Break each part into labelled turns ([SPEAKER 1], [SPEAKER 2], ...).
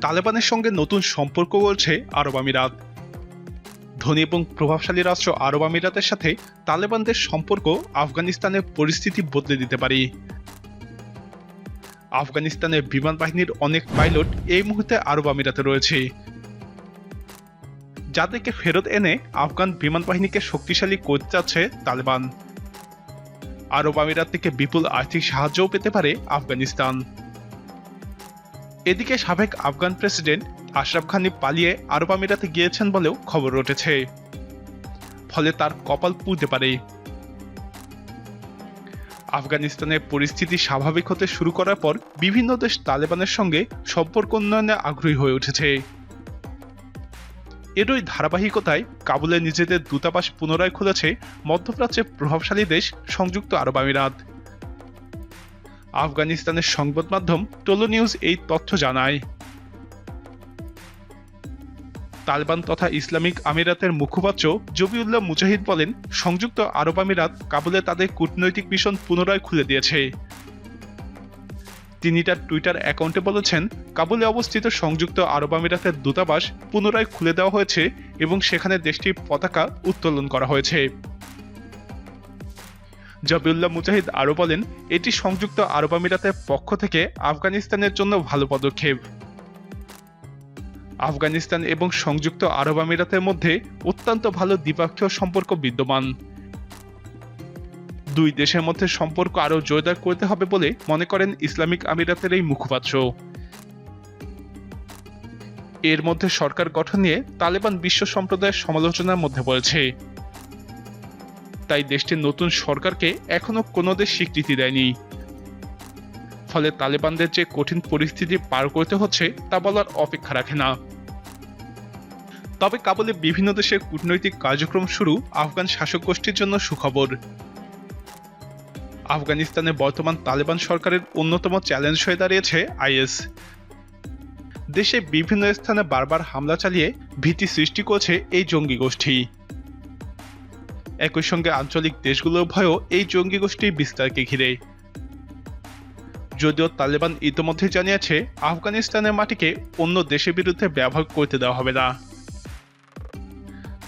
[SPEAKER 1] তালেবানের সঙ্গে নতুন সম্পর্ক বলছে আরব আমিরাত। ধনী এবং প্রভাবশালী রাষ্ট্র আরব আমিরাতের সাথে তালেবানদের সম্পর্ক আফগানিস্তানের পরিস্থিতি বদলে দিতে পারে। আফগানিস্তানের বিমান বাহিনীর অনেক পাইলট এই মুহূর্তে আরব আমিরাতে রয়েছে। যাদেরকে ফেরত এনে আফগান বিমান বাহিনীকে শক্তিশালী করতে চাচ্ছে তালেবান। আরব আমিরাত থেকে বিপুল আর্থিক সাহায্যও পেতে পারে আফগানিস্তান। এদিকে সাবেক আফগান প্রেসিডেন্ট আশরাফ খানি পালিয়ে আরব আমিরাতে গিয়েছেন বলেও খবর উঠেছে। ফলে তার কপাল পুড়তে পারে। আফগানিস্তানের পরিস্থিতি স্বাভাবিক হতে শুরু করার পর বিভিন্ন দেশ তালেবানের সঙ্গে সম্পর্ক উন্নয়নে আগ্রহী হয়ে উঠেছে। এরই ধারাবাহিকতায় কাবুলে নিজেদের দূতাবাস পুনরায় খুলেছে মধ্যপ্রাচ্যের প্রভাবশালী দেশ সংযুক্ত আরব আমিরাত। আফগানিস্তানের সংবাদ মাধ্যম টোলো নিউজ এই তথ্য জানায়। তালেবান তথা ইসলামিক আমিরাতের মুখপাত্র জবিউল্লাহ মুজাহিদ বলেন, সংযুক্ত আরব আমিরাত কাবুলে তাদের কূটনৈতিক মিশন পুনরায় খুলে দিয়েছে। তিনি তার টুইটার অ্যাকাউন্টে বলেছেন, কাবুলে অবস্থিত সংযুক্ত আরব আমিরাতের দূতাবাস পুনরায় খুলে দেওয়া হয়েছে এবং সেখানে দেশটির পতাকা উত্তোলন করা হয়েছে। জবিউল্লাহ মুজাহিদ আরও বলেন, এটি সংযুক্ত আরব আমিরাতের পক্ষ থেকে আফগানিস্তানের জন্য ভালো পদক্ষেপ। আফগানিস্তান এবং সংযুক্ত আরব আমিরাতের মধ্যে অত্যন্ত ভালো দ্বিপাক্ষীয় সম্পর্ক বিদ্যমান। দুই দেশের মধ্যে সম্পর্ক আরও জোরদার করতে হবে বলে মনে করেন ইসলামিক আমিরাতের এই মুখপাত্র। এর মধ্যে সরকার গঠন নিয়ে তালেবান বিশ্ব সম্প্রদায়ের সমালোচনার মধ্যে পড়েছে। তাই দেশটির নতুন সরকারকে এখনও কোনো দেশ স্বীকৃতি দেয়নি। ফলে তালেবানদের যে কঠিন পরিস্থিতি পার করতে হচ্ছে, তা বলার অপেক্ষা রাখে না। তবে কাবুলে বিভিন্ন দেশের কূটনৈতিক কার্যক্রম শুরু আফগান শাসক গোষ্ঠীর জন্য সুখবর। আফগানিস্তানে বর্তমান তালেবান সরকারের অন্যতম চ্যালেঞ্জ হয়ে দাঁড়িয়েছে আইএস। দেশে বিভিন্ন স্থানে বারবার হামলা চালিয়ে ভীতি সৃষ্টি করছে এই জঙ্গি গোষ্ঠী। একই সঙ্গে আঞ্চলিক দেশগুলোর ভয়ও এই জঙ্গি গোষ্ঠীর বিস্তারকে ঘিরে। যদিও তালেবান ইতিমধ্যে জানিয়েছে, আফগানিস্তানের মাটিকে অন্য দেশের বিরুদ্ধে ব্যবহার করতে দেওয়া হবে না।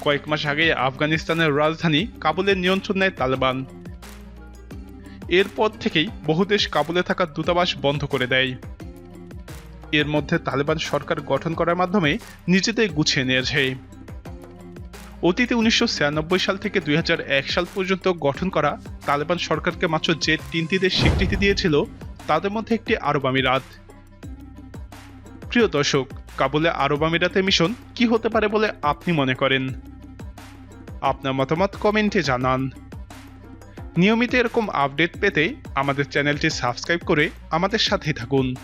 [SPEAKER 1] কয়েক মাস আগে আফগানিস্তানের রাজধানী কাবুলের নিয়ন্ত্রণ নেয় তালেবান। এরপর থেকেই বহু দেশ কাবুলে থাকা দূতাবাস বন্ধ করে দেয়। এর মধ্যে তালেবান সরকার গঠন করার মাধ্যমে নিজেদের গুছিয়ে নিয়েছে। অতীতে উনিশশো ছিয়ানব্বই সাল থেকে দুই হাজার এক সাল পর্যন্ত গঠন করা তালেবান সরকারকে মাত্র যে তিনটি দেশ স্বীকৃতি দিয়েছিল, তাদের মধ্যে একটি আরব আমিরাত। প্রিয় দর্শক, কাবুলে আরব আমিরাতের মিশন কি হতে পারে বলে আপনি মনে করেন? আপনার মতামত কমেন্টে জানান। নিয়মিত এরকম আপডেট পেতে আমাদের চ্যানেলটি সাবস্ক্রাইব করে আমাদের সাথে থাকুন।